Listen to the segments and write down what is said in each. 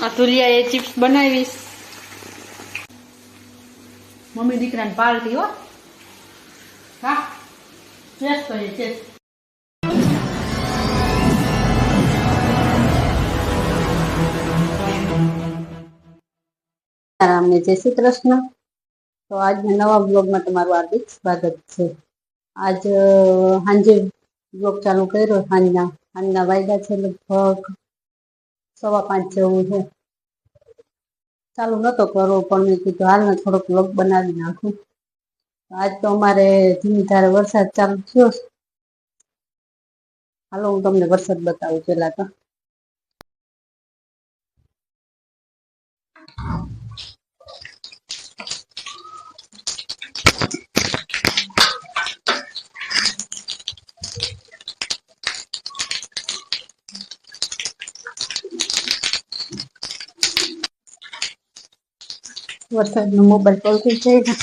આ તુલિયા એ ચિપ્સ બનાવીશ મમ્મી દીકરાને પાલતી હો. હા જય શ્રી કૃષ્ણ. તો આજના નવા બ્લોગમાં તમારું હાર્દિક સ્વાગત છે. આજ સાંજે બ્લોગ ચાલુ કર્યો. સાંજના સાંજના વાયદા છે લગભગ સવા પાંચ જેવું છે. ચાલુ નતો કરવો, પણ મેં કીધું હાલને થોડોક લોક બનાવી નાખું. આજ તો અમારે ધીમી ધારે વરસાદ ચાલુ થયો હાલો, હું તમને વરસાદ બતાવું પેલા તો. વરસાદનો મોબાઈલ પલટી જાય ને.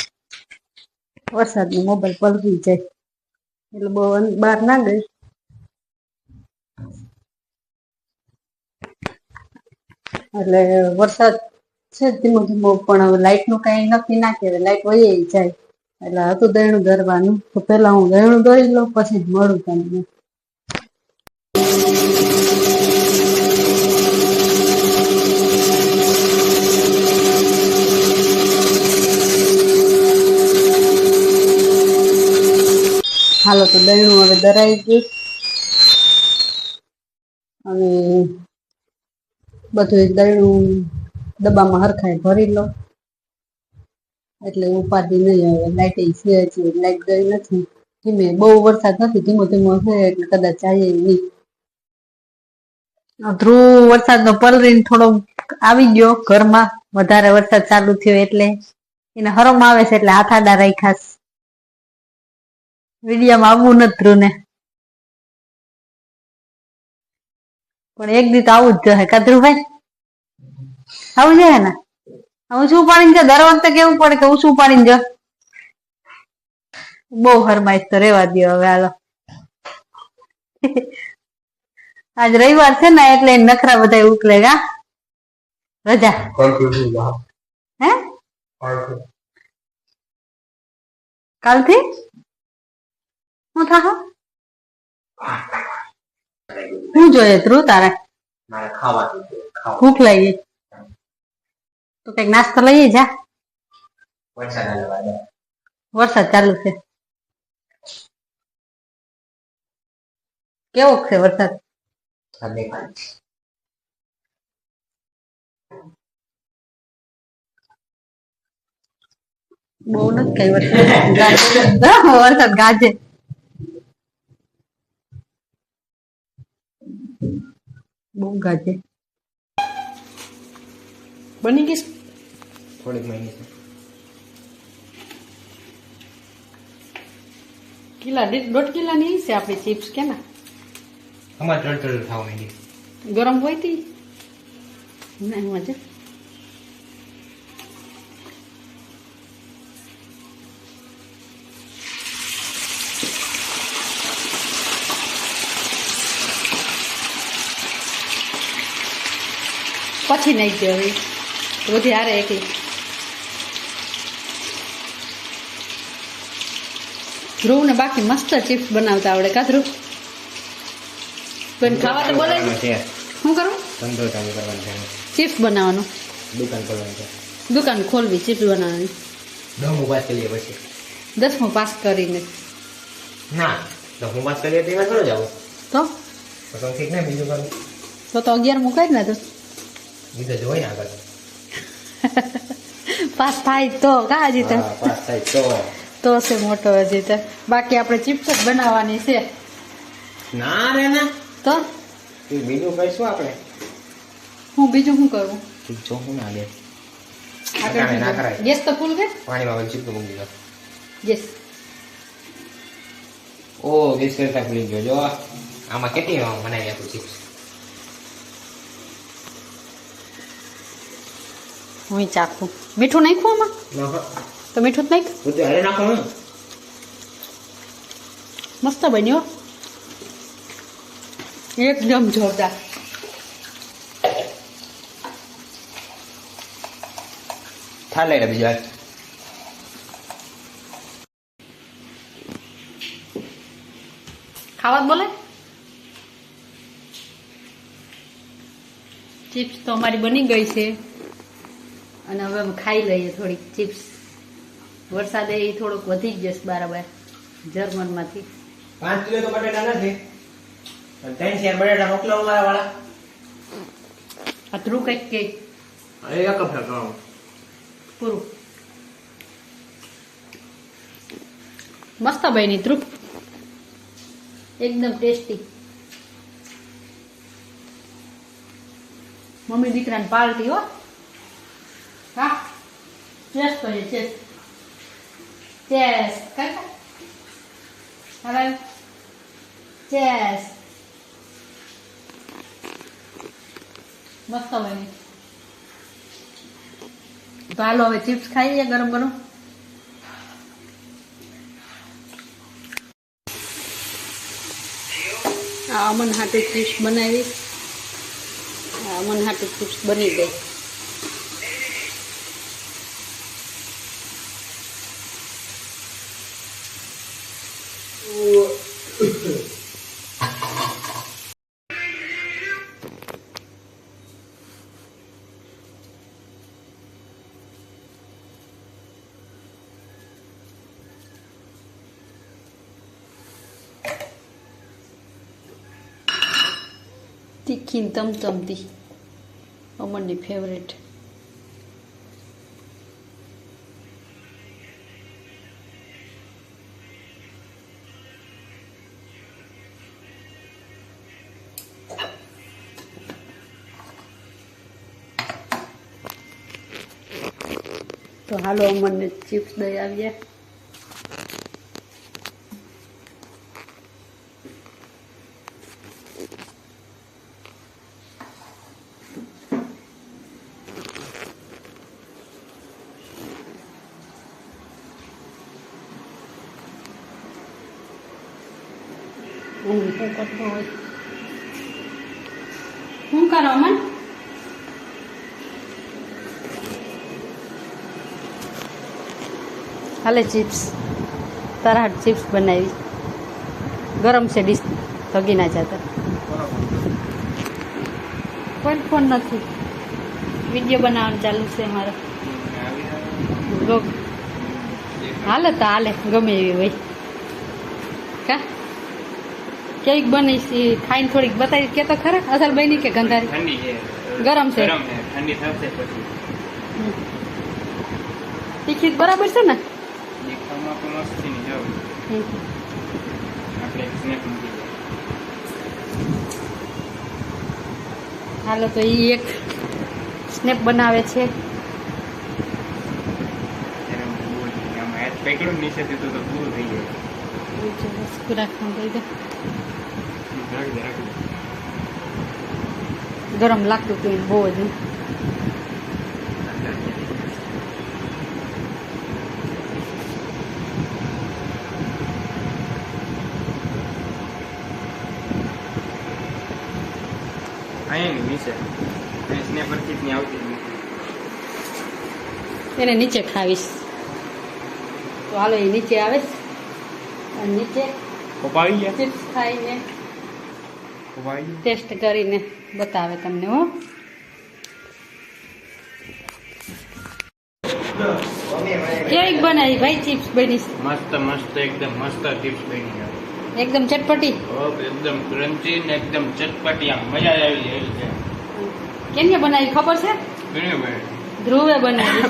વરસાદનો મોબાઈલ પલટી જાય. એટલે બહુ બહાર ના ગઈ. એટલે વરસાદ છે ધીમો ધીમો, પણ લાઇટનું કઈ નક્કી ના કહેવાય લાઇટ વહી જાય. એટલે હતું દયણું દરવાનું તો પહેલાં હું દહીણું દોરી લઉં, પછી જ મળું તમને. હાલો તો દહીણું હવે દરાઈ ગયું. અને બધું દહીણું ડબ્બામાં હરખાય ભરી લો. એટલે ઉપાધિ નહીં હવે લાઈટ છે છે લાઈટ ગઈ નથી. ધીમે, બહુ વરસાદ નથી, ધીમો ધીમો છે, એટલે કદાચ જાય નહીં. ધ્રુવ વરસાદનો પલરીને થોડો આવી ગયો ઘરમાં. વધારે વરસાદ ચાલુ થયો એટલે. એને હરમ આવે છે એટલે હાથાડા રાખ્યા. વિડીયામાં આવવું નથી ને પણ એક દી તો આવું જ જશે. કદરુભાઈ આવું જોઈએ ને? હું શું પાડીને જો? દર વખતે કેવું પડે કે હું શું પાડીને જો? બહુ હરમાઈશ તો રેવા દો હવે હાલો. આજ રવિવાર છે ને એટલે નખરા બધા ઉકલે ગા રજા. હે? કાલથી? શું થા શું જોઈએ ધ્રુવ તારે મારે ખાવાનું છે, ખાવાનું. ભૂખ લાગી તો કંઈક નાસ્તો લઈએ જા વરસાદ આવ્યો આજે. વરસાદ ચાલુ છે કેવો છે વરસાદ આ દેખાય. બહુ નથી કઈ વરસાદ ગાજે. વરસાદ ગાજે બહુ ગાજે બની ગઈ થોડીક મહિની છે. કિલા દોઢ કિલાની છે આપણી ચિપ્સ કે ના? અમારે ત્રણ ત્રણ ખાવા ગરમ હોય તી? ના મજા પછી ગયો હવે બધી હારે એકલી ધ્રુવ ને બાકી મસ્ત ચિપ્સ બનાવતા આવડે કા ધ્રુવ? બેન ખાવા તો બોલે શું કરું? ધંધો ચાલુ કરવાનો છે. ચિપ્સ બનાવવાનું. દુકાન ખોલવાની છે. દુકાન ખોલવી ચિપ્સ બનાવવાની. દમ ઉપાસ કરીએ પછી. દસમું પાસ કરીને. ના દસમું પાસ કરીએ તેમાં થોડો જાવ. તો? તો ઠીક ને બીજું કરું તો તો અગિયાર મુકાય ને તો. બીજું જોઈ આગળ પાસ થાય તો કા હજી તો પાસ થાય તો તો છે મોટો હજી તો બાકી આપણે ચિપ્સ જ બનાવવાની છે ના રે ના તો બીજું કઈશું આપણે હું બીજું શું કરું જો હું ના લે ના કરાય. ગેસ તો ફૂલ કર પાણીમાં ચીપકું મૂકી દો ગેસ ઓ ગેસ કરતા ખુલી ગયો જો આમાં કેટલી બનાવી આપું ચિપ્સ હું ચાખું. મીઠું નાખું આમાં? તો મીઠું જ નાખ મસ્ત બન્યો એકદમ જોરદાર. બીજા ખાવા જ બોલે? ચિપ્સ તો અમારી બની ગઈ છે. અને હવે અમે ખાઈ લઈએ થોડીક ચિપ્સ. વરસાદે એ થોડોક વધી જ જશે બરાબર જર્મનમાંથી. પાંચ કિલો તો બટેટા નથી. ત્રણ ચાર બટેટા મોકલો મારા વાળા. આ કંઈક કે? એક પૂરું. મસ્ત બની ધ્રુવ એકદમ ટેસ્ટી. મમ્મી દીકરાની પાર્ટી હો. હા ચેસ કરીએ ચેસ ચેસ કાકા હવે ચેસ મસ્ત બની તો હાલો હવે ચિપ્સ ખાઈએ ગરમ ગરમ આ અમન હાટે ચિપ્સ બનાવી. અમન હાટે ચિપ્સ બની ગઈ. તીખી તમતમતી અમરની ફેવરેટ તો હાલો અમને ચિપ્સ દઈ આવીએ. હું કરતો હોય શું કરો અમન? હાલે ચિપ્સ. તારા ચિપ્સ બનાવી. ગરમ છે ડીશ. તગી ના જતા. કોઈ ફોન નથી. વીડિયો બનાવવાનું ચાલુ છે મારો હાલે તો હાલે. ગમે એવી હોય. કા? કેક બની છે ખાઈને થોડીક બતાવી કે તો ખરા અસલ બની કે ગંધારી? ઠંડી છે. ગરમ છે? ગરમ છે. ઠંડી થશે પછી. તીખી બરાબર છે ને? દેખાવમાં પણ મસ્ત છે ને આપણે એક મૂકી હાલો તો એ એક સ્નેપ બનાવે છે. ત્યારે હું ભૂલ થઈ ગઈ. આમાં હાથ પકડ્યો ને નીચેથી તો તો થઈ જાય રાખવાનું ગરમ લાગતું હતું એને બહુ જ. એને નીચે ખાવીશ તો હાલો એ નીચે આવે અને નીચે ચિપ્સ ખાઈને ટેસ્ટ કરીને બતાવે તમને હો. કેવી બનાવી ભાઈ ચિપ્સ બની? મસ્ત મસ્ત એકદમ મસ્ત ચિપ્સ બની એકદમ ચટપટી? એકદમ ક્રન્ચી ને એકદમ ચટપટી. આમ મજા આવી જાય છે. કેમને બનાવી ખબર છે? ધ્રુવે બનાવી.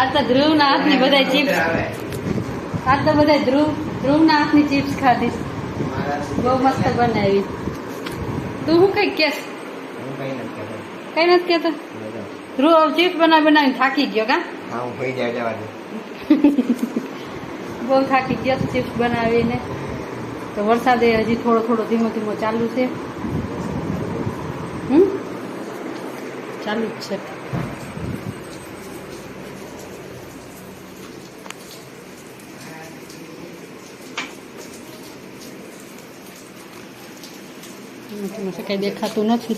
આ તો ધ્રુવના હાથની બધા ચિપ્સ. આ તો બધા ધ્રુવ ધ્રુવ ના હાથની ચિપ્સ ખાધી. બહુ મસ્ત બનાવી. તું શું કઈ કેસ હું કઈ નથી કેતો રૂ ચિપ્સ બનાવી થાકી ગયો કા? હા હું બહુ થાકી ગયો ચિપ્સ બનાવીને. તો વરસાદે હજી થોડો થોડો ધીમો ધીમો ચાલુ છે. હમ? ચાલુ જ છે. નથી દેખાતું નથી.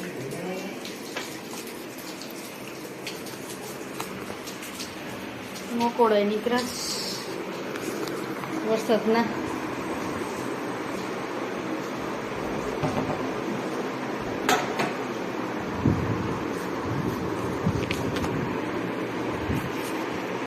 મોકોડો નીકળશ વરસાદના.